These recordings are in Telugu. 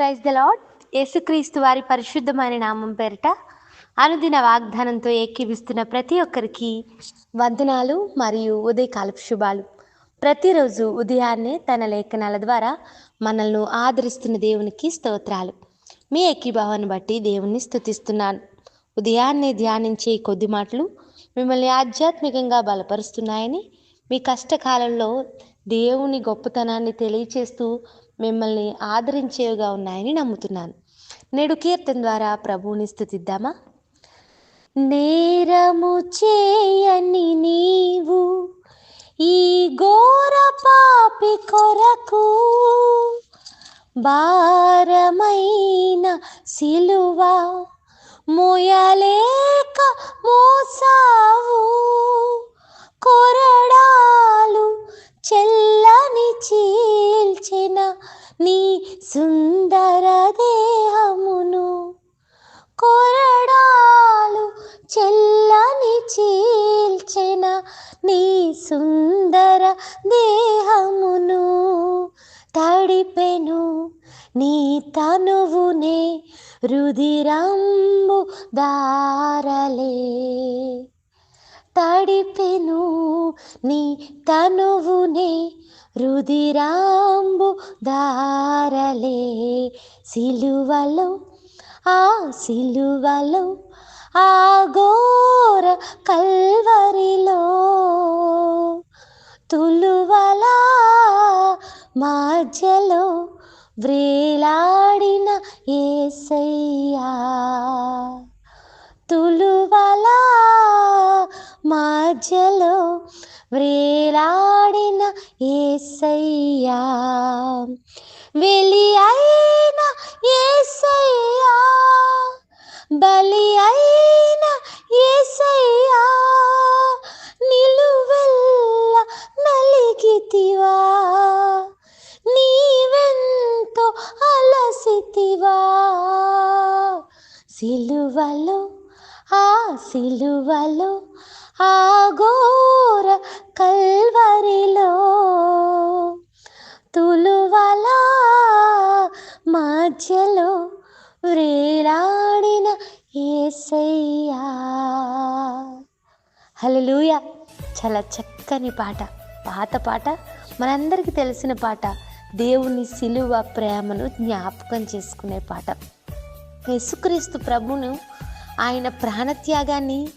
ప్రైజ్ ద లాడ్ యేసుక్రీస్తు వారి పరిశుద్ధమైన నామం పేరిట అనుదిన వాగ్దానంతో ఏకీవిస్తున్న ప్రతి ఒక్కరికి వందనాలు మరియు ఉదయకాలపు శుభాలు. ప్రతిరోజు ఉదయాన్నే తన లేఖనాల ద్వారా మనల్ని ఆదరిస్తున్న దేవునికి స్తోత్రాలు. మీ ఏకీభావాన్ని బట్టి దేవుణ్ణి స్తుతిస్తున్నాను. ఉదయాన్నే ధ్యానించే కొద్ది మాటలు మిమ్మల్ని ఆధ్యాత్మికంగా బలపరుస్తున్నాయని మీ కష్టకాలంలో దేవుని గొప్పతనాన్ని తెలియచేస్తూ మిమ్మల్ని ఆదరించేవిగా ఉన్నాయని నమ్ముతున్నాను. నేడు కీర్తన ద్వారా ప్రభువుని స్థుతిద్దామా? నేరము చేయని నీవు ఈ ఘోర పాపి కొరకు భారమైన సిలువ మోయలేక మోసావు కొరడాలు చెల్లని చీల్చిన నీ సుందర దేహమును. కొరడాలు చెల్లని చీల్చిన నీ సుందర దేహమును. తడిపెను నీ తనువునే రుదిరంబు దారలే తడిపెను నీ తనువునే రుదిరాంబు దారలే సిలువలో ఆ సిలువలో ఆ ఘోర కల్వరిలో తులువలా మధ్యలో వ్రేలాడిన ఏసయ్యా. మధ్యలో వ్రేలాడిన ఏసయ్యా. వెలి అయిన ఏసయ్యా. బలి అయిన ఏసయ్యా. నిలువెల్ల నలిగితివా. నీవెంతో అలసితివా. సిలువలో ఆ సిలువలో ఆ ఘోర కల్వరిలో తులువల మధ్యలో వ్రేలాడిన ఏసయ్యా. హల్లెలూయా. చాలా చక్కని పాట పాత పాట మనందరికీ తెలిసిన పాట దేవుని సిలువ ప్రేమను జ్ఞాపకం చేసుకునే పాట. యేసుక్రీస్తు ప్రభును ఆయన ప్రాణత్యాగాన్ని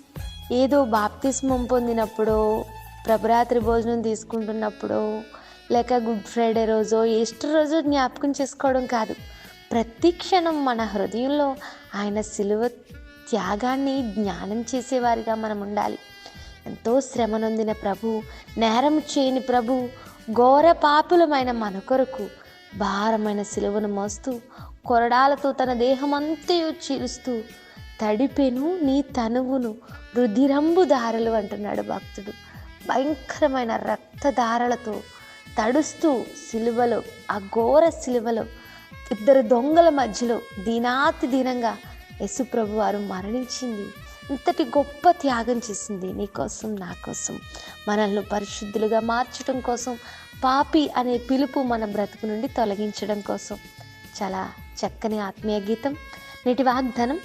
ఏదో బాప్తిస్మం పొందినప్పుడో ప్రభరాత్రి భోజనం తీసుకుంటున్నప్పుడో లేక గుడ్ ఫ్రైడే రోజో ఈస్టర్ రోజు జ్ఞాపకం చేసుకోవడం కాదు. ప్రతి క్షణం మన హృదయంలో ఆయన సిలువ త్యాగాన్ని జ్ఞానం చేసేవారిగా మనం ఉండాలి. ఎంతో శ్రమ నొందిన ప్రభు నేరం చేయని ప్రభు ఘోర పాపులమైన మన కొరకు భారమైన సిలువను మోస్తూ కొరడాలతో తన దేహమంతయు చీలుస్తూ తడిపెను నీ తనువును రుధిరంబు దారలు అంటున్నాడు భక్తుడు. భయంకరమైన రక్తధారలతో తడుస్తూ సిలువలో ఆ ఘోర సిలువలో ఇద్దరు దొంగల మధ్యలో దీనాతి దీనంగా యశుప్రభు వారు మరణించింది. ఇంతటి గొప్ప త్యాగం చేసింది నీకోసం నా కోసం. మనల్ని పరిశుద్ధులుగా మార్చడం కోసం పాపి అనే పిలుపు మన బ్రతుకు నుండి తొలగించడం కోసం. చాలా చక్కని ఆత్మీయ గీతం నేటి వాగ్దానం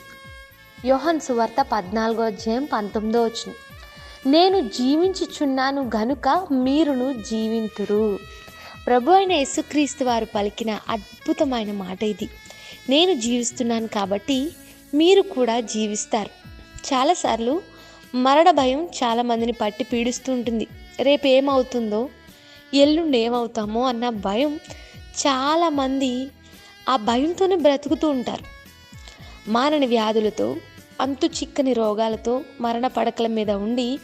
యోహన్ సువార్త పద్నాలుగో అధ్యాయం పంతొమ్మిదో వచ్చిన నేను జీవించుచున్నాను గనుక మీరును జీవింతురు. ప్రభు అయిన యేసుక్రీస్తు వారు పలికిన అద్భుతమైన మాట ఇది. నేను జీవిస్తున్నాను కాబట్టి మీరు కూడా జీవిస్తారు. చాలాసార్లు మరణ భయం చాలామందిని పట్టి పీడిస్తూ ఉంటుంది. రేపు ఏమవుతుందో ఎల్లుండి ఏమవుతామో అన్న భయం చాలామంది ఆ భయంతోనే బ్రతుకుతూ ఉంటారు. మారని వ్యాధులతో అంతు చిక్కని రోగాలతో మరణ పడకల మీద ఉండి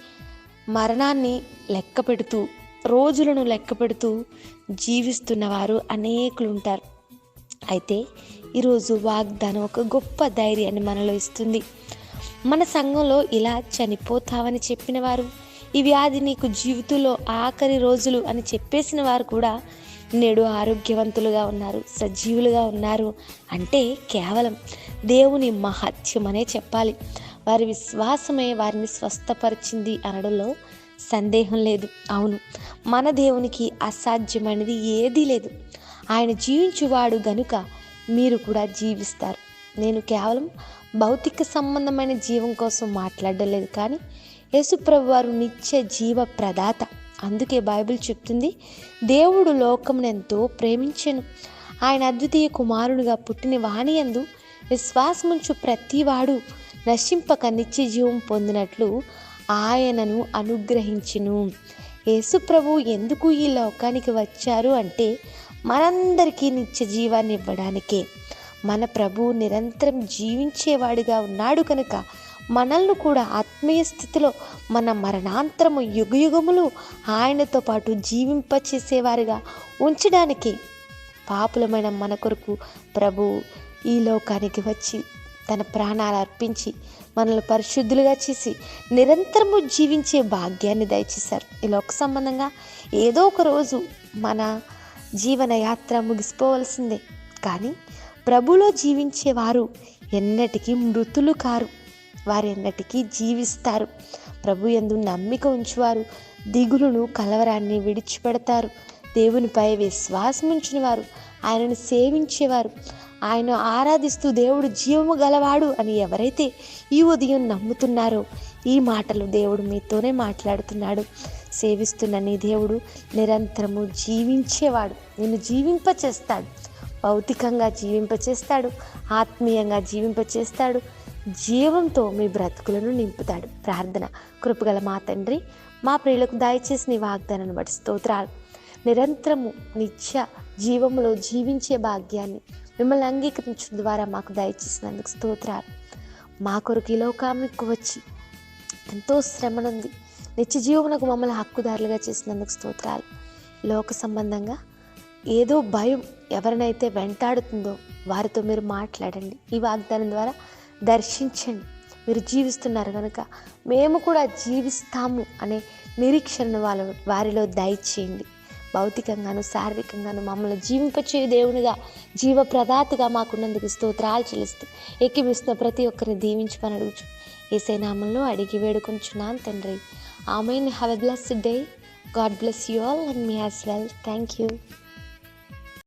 మరణాన్ని లెక్క పెడుతూ రోజులను లెక్క పెడుతూ జీవిస్తున్నవారు అనేకులు ఉంటారు అయితే ఈరోజు వాగ్దానం ఒక గొప్ప ధైర్యాన్ని మనలో ఇస్తుంది. మన సంఘంలో ఇలా చనిపోతావని చెప్పిన వారు ఈ వ్యాధి నీకు జీవితంలో ఆఖరి రోజులు అని చెప్పేసిన వారు కూడా నేడు ఆరోగ్యవంతులుగా ఉన్నారు సజీవులుగా ఉన్నారు అంటే కేవలం దేవుని మహత్యమనే అనే చెప్పాలి. వారి విశ్వాసమే వారిని స్వస్థపరిచింది అనడంలో సందేహం లేదు. అవును మన దేవునికి అసాధ్యమైనది ఏదీ లేదు. ఆయన జీవించువాడు గనుక మీరు కూడా జీవిస్తారు. నేను కేవలం భౌతిక సంబంధమైన జీవం కోసం మాట్లాడడం లేదు కానీ యేసుప్రభు వారు నిత్య జీవ ప్రదాత. అందుకే బైబిల్ చెప్తుంది దేవుడు లోకమును ఎంతో ప్రేమించెను. ఆయన అద్వితీయ కుమారునిగా పుట్టిన వాణియందు విశ్వాసముంచు ప్రతివాడు నశింపక నిత్య జీవం పొందినట్లు ఆయనను అనుగ్రహించును. యేసుప్రభు ఎందుకు ఈ లోకానికి వచ్చారు అంటే మనందరికీ నిత్య జీవాన్ని ఇవ్వడానికే. మన ప్రభు నిరంతరం జీవించేవాడిగా ఉన్నాడు కనుక మనల్ని కూడా ఆత్మీయ స్థితిలో మన మరణాంతరము యుగయుగములు ఆయనతో పాటు జీవింపచేసేవారిగా ఉంచడానికి పాపులమైన మన కొరకు ప్రభు ఈ లోకానికి వచ్చి తన ప్రాణాలు అర్పించి మనల్ని పరిశుద్ధులుగా చేసి నిరంతరము జీవించే భాగ్యాన్ని దయచేశారు. ఈ లోక సంబంధంగా ఏదో ఒక రోజు మన జీవన యాత్ర ముగిసిపోవలసిందే. కానీ ప్రభులో జీవించేవారు ఎన్నటికీ మృతులు కారు. వారు జీవిస్తారు. ప్రభు ఎందు నమ్మిక ఉంచువారు. దిగులును కలవరాన్ని విడిచిపెడతారు. దేవునిపై విశ్వాసం ఉంచిన వారు ఆయనను సేవించేవారు. ఆయన ఆరాధిస్తూ దేవుడు జీవము గలవాడు అని ఎవరైతే ఈ ఉదయం నమ్ముతున్నారో ఈ మాటలు దేవుడు మీతోనే మాట్లాడుతున్నాడు. సేవిస్తున్న నీ దేవుడు నిరంతరము జీవించేవాడు. నిన్ను జీవింపచేస్తాడు. భౌతికంగా జీవింపచేస్తాడు. ఆత్మీయంగా జీవింపచేస్తాడు. జీవంతో మీ బ్రతుకులను నింపుతాడు. ప్రార్థన. కృపగల మా తండ్రి మా ప్రియులకు దయచేసి నీ వాగ్దానాన్ని బట్టి స్తోత్రాలు. నిరంతరము నిత్య జీవములో జీవించే భాగ్యాన్ని మిమ్మల్ని అంగీకరించడం ద్వారా మాకు దయచేసినందుకు స్తోత్రాలు. మా కొరకు ఈ లోకానికి వచ్చి ఎంతో శ్రమనుంది. నిత్య జీవమునకు మమ్మల్ని హక్కుదారులుగా చేసినందుకు స్తోత్రాలు. లోక సంబంధంగా ఏదో భయం ఎవరినైతే వెంటాడుతుందో వారితో మీరు మాట్లాడండి. ఈ వాగ్దానం ద్వారా దర్శించండి. మీరు జీవిస్తున్నారు కనుక మేము కూడా జీవిస్తాము అనే నిరీక్షణను వాళ్ళ వారిలో దయచేయండి. భౌతికంగాను శారీరకంగాను మమ్మల్ని జీవింపచే దేవునిగా జీవ ప్రదాతగా మాకున్నందుకు స్తోత్రాలు చెల్లిస్తూ ఎక్కిమిస్తున్న ప్రతి ఒక్కరిని దీవించమని అడుగుచు. ఏసైనామంలో అడిగి వేడుకొంచున్నాను తండ్రి. Amen. Have a blessed day god bless you all and me as well thank you